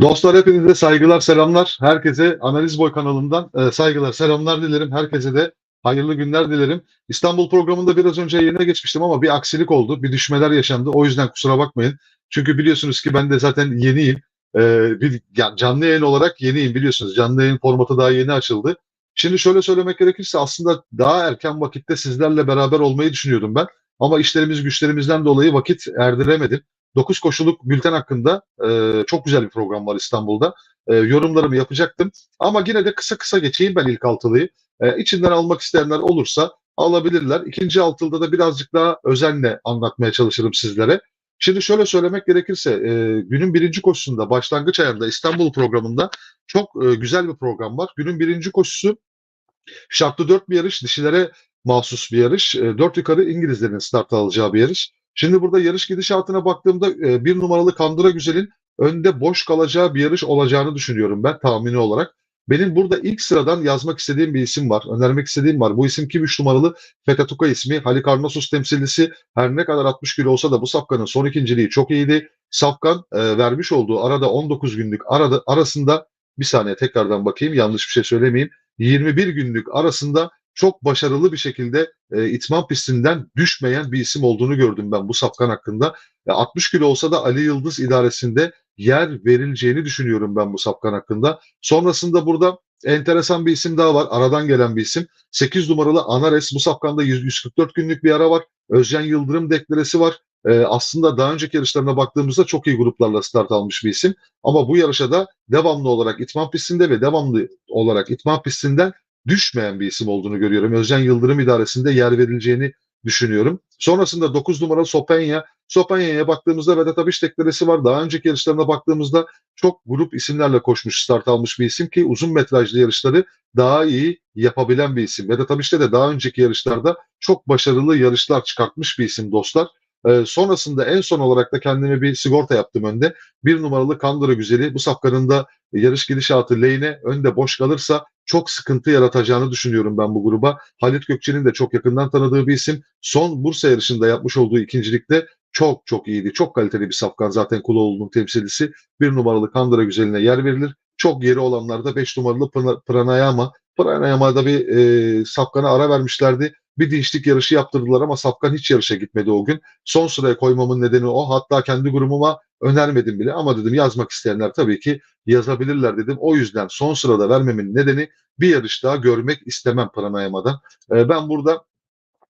Dostlar hepinize saygılar, selamlar. Herkese Analiz Boy kanalından e, saygılar, selamlar dilerim. Herkese de hayırlı günler dilerim. İstanbul programında biraz önce yayına geçmiştim ama bir aksilik oldu. Bir düşmeler yaşandı. O yüzden kusura bakmayın. Çünkü biliyorsunuz ki ben de zaten yeniyim. E, bir ya canlı yayın olarak yeniyim biliyorsunuz. Canlı yayın formatı daha yeni açıldı. Şimdi şöyle söylemek gerekirse aslında daha erken vakitte sizlerle beraber olmayı düşünüyordum ben. Ama işlerimiz güçlerimizden dolayı vakit erdiremedim. 9 koşuluk bülten hakkında e, çok güzel bir program var İstanbul'da. E, yorumlarımı yapacaktım. Ama yine de kısa kısa geçeyim ben ilk altılıyı. E, içinden almak isteyenler olursa alabilirler. İkinci altılda da birazcık daha özenle anlatmaya çalışırım sizlere. Şimdi şöyle söylemek gerekirse e, günün birinci koşusunda başlangıç ayında İstanbul programında çok e, güzel bir program var. Günün birinci koşusu şartlı dört bir yarış, dişilere mahsus bir yarış. E, dört yukarı İngilizlerin start alacağı bir yarış. Şimdi burada yarış gidişatına baktığımda e, bir numaralı Kandıra Güzel'in önde boş kalacağı bir yarış olacağını düşünüyorum ben tahmini olarak. Benim burada ilk sıradan yazmak istediğim bir isim var. Önermek istediğim var. Bu isim kim? 3 numaralı Fetatuka ismi. Halikarnasus temsilcisi. Her ne kadar 60 kilo olsa da bu Safkan'ın son ikinciliği çok iyiydi. Safkan e, vermiş olduğu arada 19 günlük arada, arasında bir saniye tekrardan bakayım yanlış bir şey söylemeyeyim. 21 günlük arasında çok başarılı bir şekilde e, itman pistinden düşmeyen bir isim olduğunu gördüm ben bu Safkan hakkında. E, 60 kilo olsa da Ali Yıldız idaresinde yer verileceğini düşünüyorum ben bu Safkan hakkında. Sonrasında burada enteresan bir isim daha var. Aradan gelen bir isim. 8 numaralı Anares. Bu Safkan'da 144 günlük bir ara var. Özcan Yıldırım deklaresi var. E, aslında daha önceki yarışlarına baktığımızda çok iyi gruplarla start almış bir isim. Ama bu yarışa da devamlı olarak itman pistinde ve devamlı olarak itman pistinden düşmeyen bir isim olduğunu görüyorum. Özcan Yıldırım idaresinde yer verileceğini düşünüyorum. Sonrasında 9 numaralı Sopenya. Sopenya'ya baktığımızda Vedat Abiş deklaresi var. Daha önceki yarışlarına baktığımızda çok grup isimlerle koşmuş, start almış bir isim ki uzun metrajlı yarışları daha iyi yapabilen bir isim. Vedat Abiş'te de daha önceki yarışlarda çok başarılı yarışlar çıkartmış bir isim dostlar. Ee, sonrasında en son olarak da kendime bir sigorta yaptım önde. Bir numaralı Kandıra Güzeli bu safkanın da yarış gidişatı lehine önde boş kalırsa çok sıkıntı yaratacağını düşünüyorum ben bu gruba. Halit Gökçe'nin de çok yakından tanıdığı bir isim. Son Bursa yarışında yapmış olduğu ikincilikte çok çok iyiydi. Çok kaliteli bir safkan zaten Kuloğlu'nun temsilcisi. Bir numaralı Kandıra Güzeli'ne yer verilir. Çok yeri olanlarda 5 numaralı Pranayama. Pranayama'da bir e, safkana ara vermişlerdi. Bir dinçlik yarışı yaptırdılar ama Safkan hiç yarışa gitmedi o gün. Son sıraya koymamın nedeni o. Hatta kendi grubuma önermedim bile ama dedim yazmak isteyenler tabii ki yazabilirler dedim. O yüzden son sırada vermemin nedeni bir yarış daha görmek istemem Pranayama'dan. E, ben burada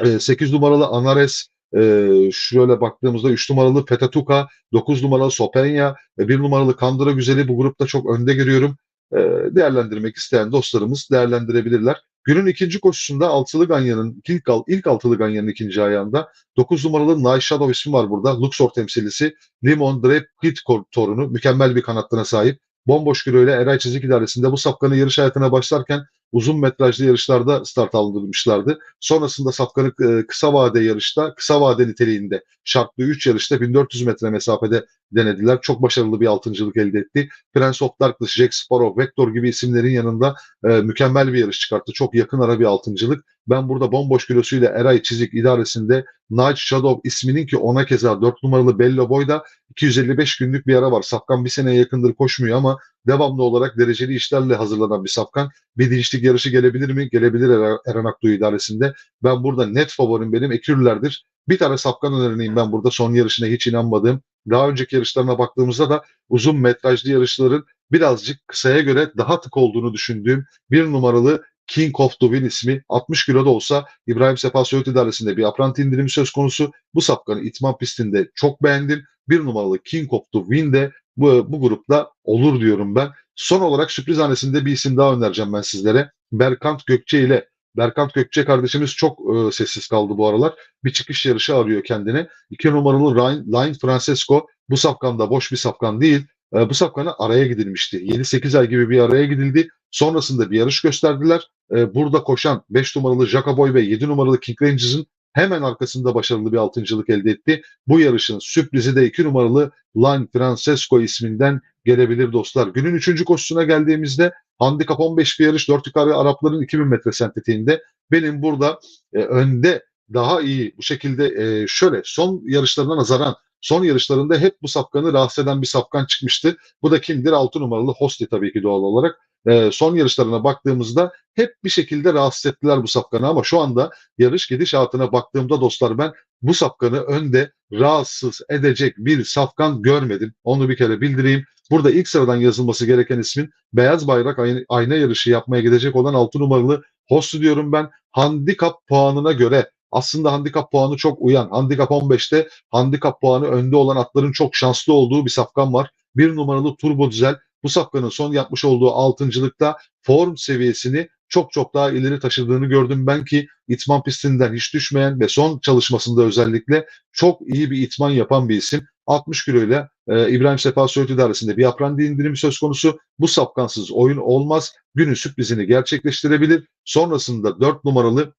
e, 8 numaralı Anares, e, şöyle baktığımızda 3 numaralı Petatuka, 9 numaralı Sopenya, e, 1 numaralı Kandıra Güzeli bu grupta çok önde görüyorum. E, değerlendirmek isteyen dostlarımız değerlendirebilirler. Günün ikinci koşusunda altılı Ganyan'ın ilk, ilk altılı Ganyan'ın ikinci ayağında 9 numaralı Night Shadow ismi var burada. Luxor temsilcisi Limon Drap Pit torunu mükemmel bir kanatlarına sahip. Bomboş ile Eray Çizik idaresinde bu safkanın yarış hayatına başlarken uzun metrajlı yarışlarda start aldırmışlardı. Sonrasında safkanı e, kısa vade yarışta, kısa vade niteliğinde şartlı 3 yarışta 1400 metre mesafede denediler. Çok başarılı bir altıncılık elde etti. Prince of Darkness, Jack Sparrow, Vector gibi isimlerin yanında e, mükemmel bir yarış çıkarttı. Çok yakın ara bir altıncılık. Ben burada bomboş kilosuyla Eray Çizik idaresinde Night Shadow isminin ki ona keza 4 numaralı Bello Boy'da 255 günlük bir ara var. Safkan bir seneye yakındır koşmuyor ama devamlı olarak dereceli işlerle hazırlanan bir Safkan. Bir dinçlik yarışı gelebilir mi? Gelebilir Eren Akdoğu idaresinde. Ben burada net favorim benim Ekürler'dir. Bir tane Safkan önerileyim ben burada son yarışına hiç inanmadığım. Daha önceki yarışlarına baktığımızda da uzun metrajlı yarışların birazcık kısaya göre daha tık olduğunu düşündüğüm bir numaralı King of the Win ismi 60 kiloda olsa İbrahim Sefa Söğüt idaresinde bir apranti indirimi söz konusu. Bu safkanı itman pistinde çok beğendim. Bir numaralı King of the Win de bu, bu grupta olur diyorum ben. Son olarak sürpriz hanesinde bir isim daha önereceğim ben sizlere. Berkant Gökçe ile Berkant Gökçe kardeşimiz çok e, sessiz kaldı bu aralar. Bir çıkış yarışı arıyor kendine. İki numaralı Line Francesco bu safkanda boş bir safkan değil. E, bu safkana araya gidilmişti. 7-8 ay gibi bir araya gidildi. Sonrasında bir yarış gösterdiler. E, burada koşan 5 numaralı Jacoboy ve 7 numaralı King Rangers'ın hemen arkasında başarılı bir altıncılık elde etti. Bu yarışın sürprizi de 2 numaralı Line Francesco isminden gelebilir dostlar. Günün 3. koşusuna geldiğimizde handikap 15 bir yarış 4 yukarı Arapların 2000 metre sentetiğinde benim burada e, önde daha iyi bu şekilde e, şöyle son yarışlarına nazaran son yarışlarında hep bu safkanı rahatsız eden bir safkan çıkmıştı. Bu da kimdir? 6 numaralı Hosti tabii ki doğal olarak. E, son yarışlarına baktığımızda hep bir şekilde rahatsız ettiler bu safkanı ama şu anda yarış gidişatına baktığımda dostlar ben bu safkanı önde rahatsız edecek bir safkan görmedim. Onu bir kere bildireyim. Burada ilk sıradan yazılması gereken ismin beyaz bayrak ayna yarışı yapmaya gidecek olan 6 numaralı Hostu diyorum ben. Handikap puanına göre aslında handikap puanı çok uyan. Handikap 15'te handikap puanı önde olan atların çok şanslı olduğu bir safkan var. Bir numaralı Turbo Dizel bu safkanın son yapmış olduğu altıncılıkta form seviyesini çok çok daha ileri taşıdığını gördüm ben ki itman pistinden hiç düşmeyen ve son çalışmasında özellikle çok iyi bir itman yapan bir isim. 60 kiloyla e, İbrahim Sefa Söğüt İdaresi'nde bir apprendi indirimi söz konusu. Bu safkansız oyun olmaz. Günün sürprizini gerçekleştirebilir. Sonrasında 4 numaralı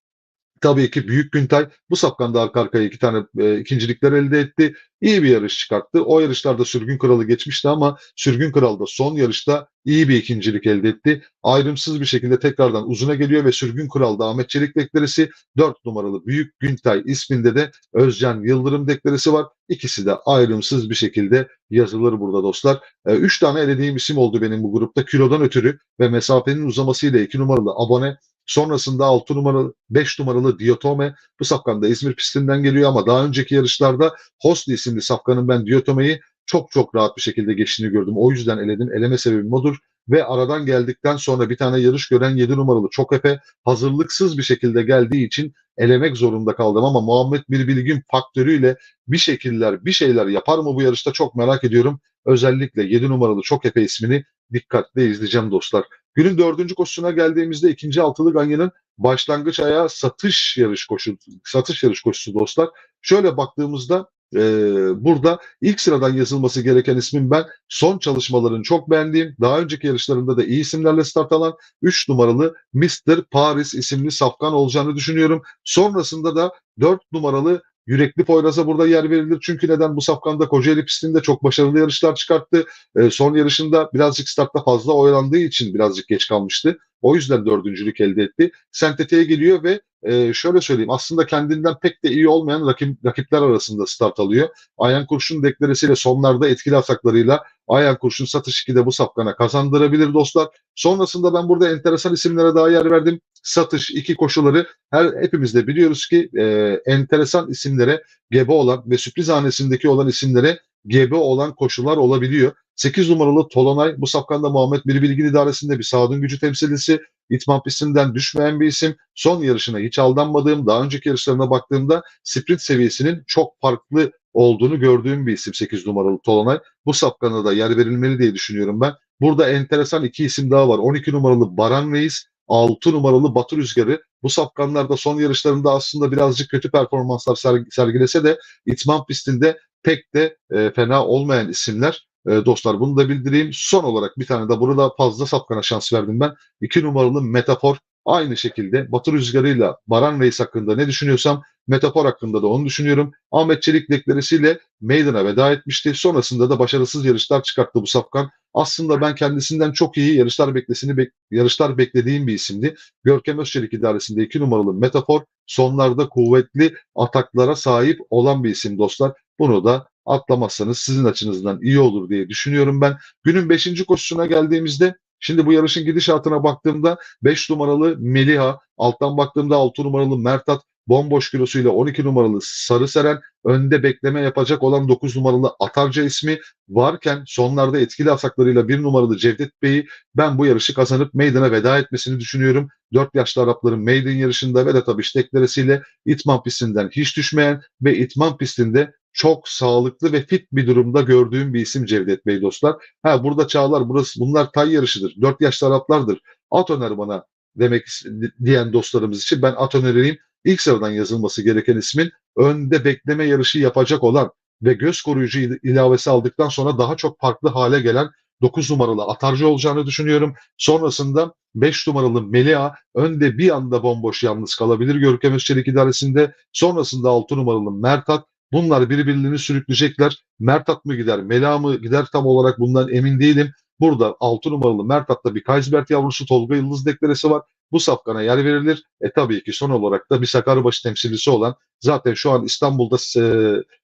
Tabii ki Büyük Güntay bu safkanda arka arkaya iki tane e, ikincilikler elde etti. İyi bir yarış çıkarttı. O yarışlarda Sürgün Kralı geçmişti ama Sürgün Kral da son yarışta iyi bir ikincilik elde etti. Ayrımsız bir şekilde tekrardan uzuna geliyor ve Sürgün Kral da Ahmet Çelik deklaresi 4 numaralı Büyük Güntay isminde de Özcan Yıldırım deklaresi var. İkisi de ayrımsız bir şekilde yazılır burada dostlar. 3 e, tane elediğim isim oldu benim bu grupta kilodan ötürü ve mesafenin uzamasıyla 2 numaralı abone Sonrasında 6 numaralı 5 numaralı Diotome bu safkanda İzmir pistinden geliyor ama daha önceki yarışlarda Hosli isimli safkanın ben Diotome'yi çok çok rahat bir şekilde geçtiğini gördüm. O yüzden eledim. Eleme sebebim odur. Ve aradan geldikten sonra bir tane yarış gören 7 numaralı çok epe hazırlıksız bir şekilde geldiği için elemek zorunda kaldım ama Muhammed Bilbilgin faktörüyle bir şekiller bir şeyler yapar mı bu yarışta çok merak ediyorum. Özellikle 7 numaralı çok epe ismini dikkatle izleyeceğim dostlar. Günün dördüncü koşusuna geldiğimizde ikinci altılı ganyanın başlangıç ayağı satış yarış koşusu, satış yarış koşusu dostlar. Şöyle baktığımızda e, burada ilk sıradan yazılması gereken ismin ben son çalışmalarını çok beğendiğim, daha önceki yarışlarında da iyi isimlerle start alan 3 numaralı Mr. Paris isimli safkan olacağını düşünüyorum. Sonrasında da 4 numaralı Yürekli Poyraz'a burada yer verilir. Çünkü neden? Bu safkanda Kocaeli pistinde çok başarılı yarışlar çıkarttı. E, son yarışında birazcık startta fazla oyalandığı için birazcık geç kalmıştı. O yüzden dördüncülük elde etti. Sentete'ye geliyor ve e, şöyle söyleyeyim aslında kendinden pek de iyi olmayan rakip, rakipler arasında start alıyor. Ayan Kurşun deklaresiyle sonlarda etkili ataklarıyla Ayan Kurşun satış 2'de bu safkana kazandırabilir dostlar. Sonrasında ben burada enteresan isimlere daha yer verdim. Satış iki koşuları her hepimiz de biliyoruz ki e, enteresan isimlere gebe olan ve sürpriz hanesindeki olan isimlere gebe olan koşular olabiliyor. 8 numaralı Tolonay bu safkanda Muhammed Bilgin idaresinde bir sağdun gücü temsilcisi. İtman pistinden düşmeyen bir isim. Son yarışına hiç aldanmadığım, daha önceki yarışlarına baktığımda sprint seviyesinin çok farklı olduğunu gördüğüm bir isim 8 numaralı Tolonay. Bu safkana da yer verilmeli diye düşünüyorum ben. Burada enteresan iki isim daha var. 12 numaralı Baran Reis, 6 numaralı Batı Rüzgarı. Bu safkanlarda son yarışlarında aslında birazcık kötü performanslar sergilese de itman pistinde pek de e, fena olmayan isimler. E, dostlar bunu da bildireyim. Son olarak bir tane de burada fazla sapkana şans verdim ben. 2 numaralı Metafor Aynı şekilde Batı Rüzgarı'yla Baran Reis hakkında ne düşünüyorsam Metafor hakkında da onu düşünüyorum. Ahmet Çelik deklaresiyle meydana veda etmişti. Sonrasında da başarısız yarışlar çıkarttı bu safkan. Aslında ben kendisinden çok iyi yarışlar beklesini bek yarışlar beklediğim bir isimdi. Görkem Özçelik idaresinde iki numaralı Metafor sonlarda kuvvetli ataklara sahip olan bir isim dostlar. Bunu da atlamazsanız sizin açınızdan iyi olur diye düşünüyorum ben. Günün 5. koşusuna geldiğimizde Şimdi bu yarışın gidişatına baktığımda 5 numaralı Meliha, alttan baktığımda 6 numaralı Mertat, bomboş kilosuyla 12 numaralı Sarı Seren, önde bekleme yapacak olan 9 numaralı Atarca ismi varken sonlarda etkili asaklarıyla 1 numaralı Cevdet Bey'i ben bu yarışı kazanıp meydana veda etmesini düşünüyorum. 4 yaşlı Arapların maiden yarışında ve de tabii deklaresiyle itman pistinden hiç düşmeyen ve itman pistinde çok sağlıklı ve fit bir durumda gördüğüm bir isim Cevdet Bey dostlar. Ha burada çağlar burası bunlar tay yarışıdır. 4 yaşlı Araplardır. At öner bana demek diyen dostlarımız için ben at önereyim. İlk sıradan yazılması gereken ismin önde bekleme yarışı yapacak olan ve göz koruyucu ilavesi aldıktan sonra daha çok farklı hale gelen 9 numaralı atarcı olacağını düşünüyorum. Sonrasında 5 numaralı Melia önde bir anda bomboş yalnız kalabilir Görkem Özçelik idaresinde. Sonrasında 6 numaralı Mertat Bunlar birbirlerini sürükleyecekler. Mertat mı gider, Mela mı gider tam olarak bundan emin değilim. Burada 6 numaralı Mertat'ta bir Kaysbert yavrusu Tolga Yıldız deklaresi var. Bu safkana yer verilir. E tabii ki son olarak da bir Sakaryabaşı temsilcisi olan zaten şu an İstanbul'da e,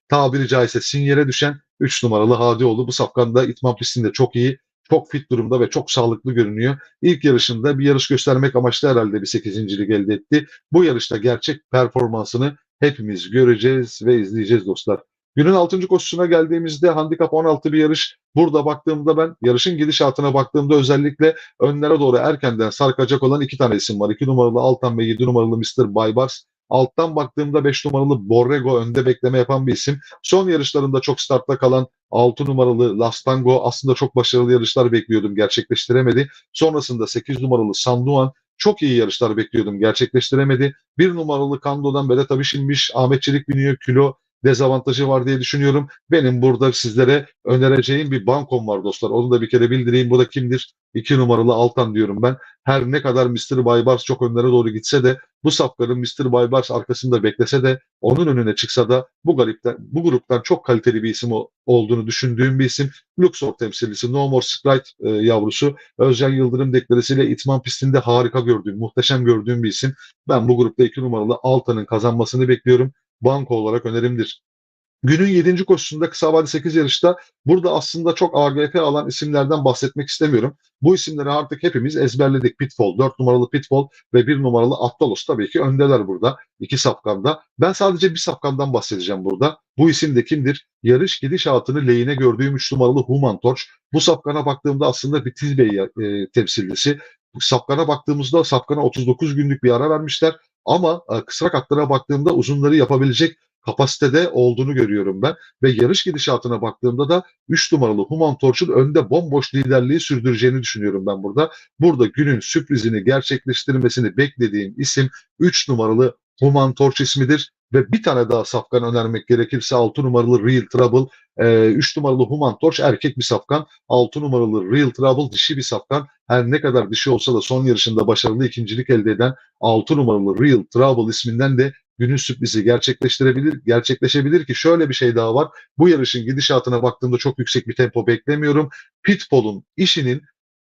tabiri caizse sinyale düşen 3 numaralı Hadioğlu bu safkanda itman pistinde çok iyi, çok fit durumda ve çok sağlıklı görünüyor. İlk yarışında bir yarış göstermek amaçlı herhalde bir 8.lik elde etti. Bu yarışta gerçek performansını hepimiz göreceğiz ve izleyeceğiz dostlar. Günün 6. koşusuna geldiğimizde handikap 16 bir yarış. Burada baktığımda ben yarışın gidişatına baktığımda özellikle önlere doğru erkenden sarkacak olan iki tane isim var. 2 numaralı Altan ve 7 numaralı Mr. Baybars. Alttan baktığımda 5 numaralı Borrego önde bekleme yapan bir isim. Son yarışlarında çok startta kalan 6 numaralı Lastango aslında çok başarılı yarışlar bekliyordum gerçekleştiremedi. Sonrasında 8 numaralı Sanduan çok iyi yarışlar bekliyordum gerçekleştiremedi. 1 numaralı Kando'dan Bedet Abişinmiş, Ahmet Çelik biniyor kilo dezavantajı var diye düşünüyorum. Benim burada sizlere önereceğim bir bankom var dostlar. Onu da bir kere bildireyim. Bu da kimdir? 2 numaralı Altan diyorum ben. Her ne kadar Mr. Baybars çok önlere doğru gitse de bu safların Mr. Baybars arkasında beklese de onun önüne çıksa da bu galipten, bu gruptan çok kaliteli bir isim olduğunu düşündüğüm bir isim. Luxor temsilcisi No More Sprite e, yavrusu Özcan Yıldırım deklaresiyle itman pistinde harika gördüğüm, muhteşem gördüğüm bir isim. Ben bu grupta 2 numaralı Altan'ın kazanmasını bekliyorum banko olarak önerimdir. Günün 7. koşusunda kısa vade 8 yarışta burada aslında çok AGF alan isimlerden bahsetmek istemiyorum. Bu isimleri artık hepimiz ezberledik. Pitfall, 4 numaralı Pitfall ve 1 numaralı Attalos tabii ki öndeler burada. iki safkanda. Ben sadece bir safkandan bahsedeceğim burada. Bu isim de kimdir? Yarış gidişatını lehine gördüğüm 3 numaralı Human Torch. Bu safkana baktığımda aslında bir Tizbey e, temsilcisi. Safkana baktığımızda safkana 39 günlük bir ara vermişler. Ama e, kısa baktığımda uzunları yapabilecek kapasitede olduğunu görüyorum ben. Ve yarış gidişatına baktığımda da 3 numaralı Human Torch'un önde bomboş liderliği sürdüreceğini düşünüyorum ben burada. Burada günün sürprizini gerçekleştirmesini beklediğim isim 3 numaralı Human Torch ismidir. Ve bir tane daha safkan önermek gerekirse 6 numaralı Real Trouble, 3 e, numaralı Human Torch erkek bir safkan, 6 numaralı Real Trouble dişi bir safkan. Her ne kadar dişi olsa da son yarışında başarılı ikincilik elde eden 6 numaralı Real Trouble isminden de günün sürprizi gerçekleştirebilir, gerçekleşebilir ki şöyle bir şey daha var. Bu yarışın gidişatına baktığımda çok yüksek bir tempo beklemiyorum. Pitbull'un işinin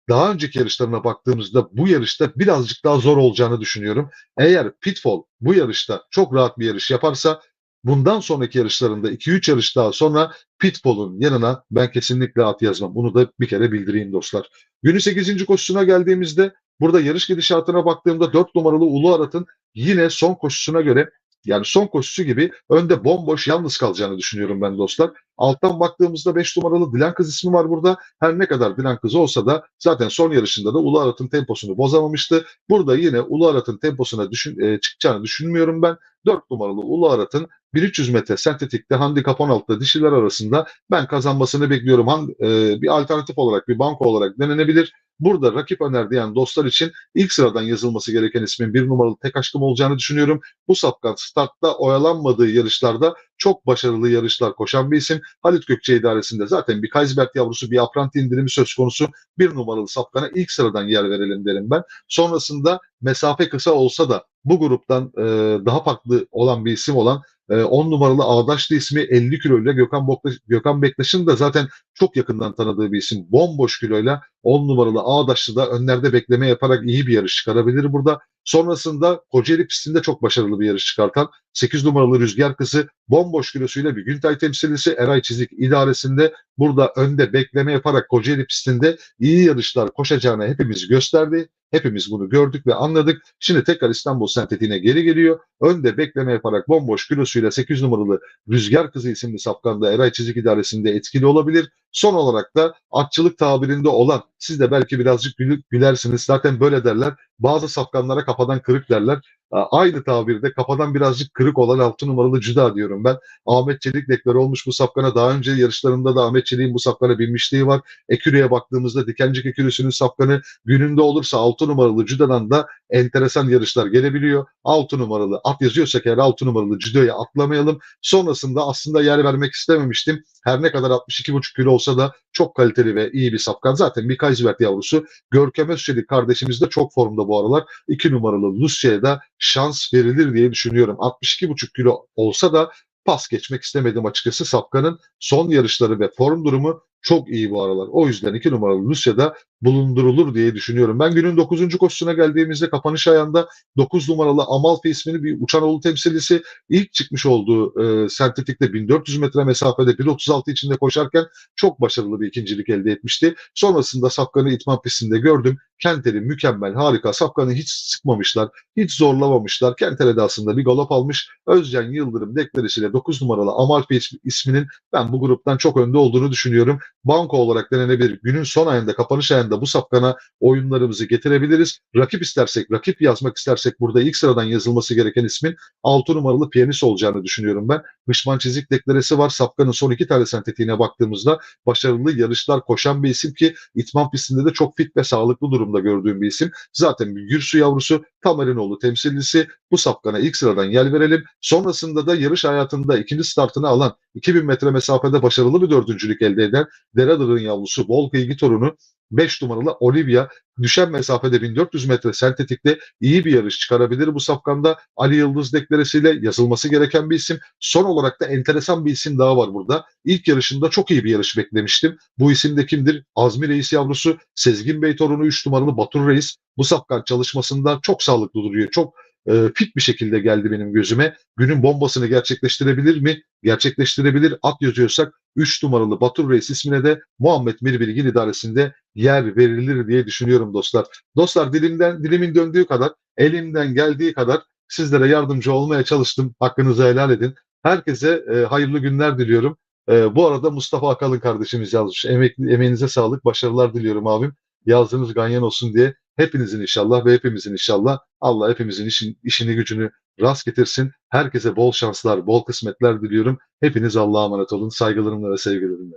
daha önceki yarışlarına baktığımızda bu yarışta birazcık daha zor olacağını düşünüyorum. Eğer Pitfall bu yarışta çok rahat bir yarış yaparsa bundan sonraki yarışlarında 2-3 yarış daha sonra Pitfall'un yanına ben kesinlikle at yazmam. Bunu da bir kere bildireyim dostlar. Günün 8. koşusuna geldiğimizde burada yarış gidişatına baktığımda 4 numaralı Ulu Arat'ın yine son koşusuna göre yani son koşusu gibi önde bomboş yalnız kalacağını düşünüyorum ben dostlar. Alttan baktığımızda 5 numaralı Dilan Kız ismi var burada. Her ne kadar Dilan Kız olsa da zaten son yarışında da Ulu Arat'ın temposunu bozamamıştı. Burada yine Ulu Arat'ın temposuna düşün, e, çıkacağını düşünmüyorum ben. 4 numaralı Ulu Arat'ın 1300 metre sentetikte handikap 16'da dişiler arasında ben kazanmasını bekliyorum. Han, e, bir alternatif olarak, bir banko olarak denenebilir. Burada rakip öner diyen dostlar için ilk sıradan yazılması gereken ismin bir numaralı tek aşkım olacağını düşünüyorum. Bu sapkan startta oyalanmadığı yarışlarda çok başarılı yarışlar koşan bir isim. Halit Gökçe idaresinde zaten bir Kaysbert yavrusu bir apranti indirimi söz konusu. Bir numaralı sapkana ilk sıradan yer verelim derim ben. Sonrasında mesafe kısa olsa da bu gruptan e, daha farklı olan bir isim olan 10 e, numaralı Ağdaşlı ismi 50 kiloyla Gökhan, Boktaş, Gökhan Bektaş'ın da zaten çok yakından tanıdığı bir isim. Bomboş kiloyla 10 numaralı Ağdaşlı da önlerde bekleme yaparak iyi bir yarış çıkarabilir burada. Sonrasında Kocaeli pistinde çok başarılı bir yarış çıkartan 8 numaralı Rüzgar Kızı bomboş kilosuyla bir Güntay temsilcisi Eray Çizik idaresinde burada önde bekleme yaparak Kocaeli pistinde iyi yarışlar koşacağını hepimiz gösterdi. Hepimiz bunu gördük ve anladık. Şimdi tekrar İstanbul sentetiğine geri geliyor. Önde bekleme yaparak bomboş kilosuyla 8 numaralı Rüzgar Kızı isimli safkanda Eray Çizik idaresinde etkili olabilir. Son olarak da atçılık tabirinde olan siz de belki birazcık gülersiniz. Zaten böyle derler. Bazı safkanlara kafadan kırık derler. Aynı tabirde kafadan birazcık kırık olan 6 numaralı Cüda diyorum ben. Ahmet Çelik dekları olmuş bu safkana. Daha önce yarışlarında da Ahmet Çelik'in bu safkana binmişliği var. Ekürü'ye baktığımızda Dikencik Ekürüsü'nün safkanı gününde olursa 6 numaralı Cüda'dan da enteresan yarışlar gelebiliyor. 6 numaralı at yazıyorsak eğer 6 numaralı Cüda'ya atlamayalım. Sonrasında aslında yer vermek istememiştim. Her ne kadar 62,5 kilo olsa da çok kaliteli ve iyi bir safkan. Zaten bir Kaysbert yavrusu. Görkem Özçelik kardeşimiz de çok formda bu aralar. 2 numaralı Lucya'ya da şans verilir diye düşünüyorum. 62,5 kilo olsa da pas geçmek istemedim açıkçası. Safkan'ın son yarışları ve form durumu çok iyi bu aralar. O yüzden 2 numaralı Lucya'da bulundurulur diye düşünüyorum. Ben günün 9. koşusuna geldiğimizde kapanış ayağında 9 numaralı Amalfi ismini bir Uçanoğlu temsilcisi ilk çıkmış olduğu e, sentetikte 1400 metre mesafede 1.36 içinde koşarken çok başarılı bir ikincilik elde etmişti. Sonrasında Safkan'ı itman pistinde gördüm. Kenter'i mükemmel, harika. Safkan'ı hiç sıkmamışlar, hiç zorlamamışlar. Kenter'e de aslında bir galop almış. Özcan Yıldırım deklaresiyle 9 numaralı Amalfi is- isminin ben bu gruptan çok önde olduğunu düşünüyorum. Banko olarak denenebilir. Günün son ayında, kapanış ayında bu Safkan'a oyunlarımızı getirebiliriz. Rakip istersek, rakip yazmak istersek burada ilk sıradan yazılması gereken ismin 6 numaralı piyanist olacağını düşünüyorum ben. Hışman çizik deklaresi var. Safkan'ın son iki tane sentetiğine baktığımızda başarılı yarışlar koşan bir isim ki itman pistinde de çok fit ve sağlıklı durumda gördüğüm bir isim. Zaten bir Gürsu yavrusu Tamerinoğlu temsilcisi bu Safkan'a ilk sıradan yer verelim. Sonrasında da yarış hayatında ikinci startını alan 2000 metre mesafede başarılı bir dördüncülük elde eden Deradır'ın yavrusu Volka İlgi torunu 5 numaralı Olivia düşen mesafede 1400 metre sentetikte iyi bir yarış çıkarabilir bu safkanda. Ali Yıldız deklaresiyle yazılması gereken bir isim. Son olarak da enteresan bir isim daha var burada. İlk yarışında çok iyi bir yarış beklemiştim. Bu isim de kimdir? Azmi Reis yavrusu Sezgin Bey torunu 3 numaralı Batur Reis. Bu safkan çalışmasında çok sağlıklı duruyor. Çok e, fit bir şekilde geldi benim gözüme. Günün bombasını gerçekleştirebilir mi? Gerçekleştirebilir. At yazıyorsak 3 numaralı Batur Reis ismine de Muhammed Mirbilgil idaresinde yer verilir diye düşünüyorum dostlar. Dostlar dilimden dilimin döndüğü kadar, elimden geldiği kadar sizlere yardımcı olmaya çalıştım. Hakkınızı helal edin. Herkese e, hayırlı günler diliyorum. E, bu arada Mustafa Akalın kardeşimiz yazmış. Emekli, emeğinize sağlık, başarılar diliyorum abim. Yazdığınız ganyan olsun diye. Hepinizin inşallah ve hepimizin inşallah Allah hepimizin işin, işini gücünü rast getirsin. Herkese bol şanslar, bol kısmetler diliyorum. Hepiniz Allah'a emanet olun. Saygılarımla ve sevgilerimle.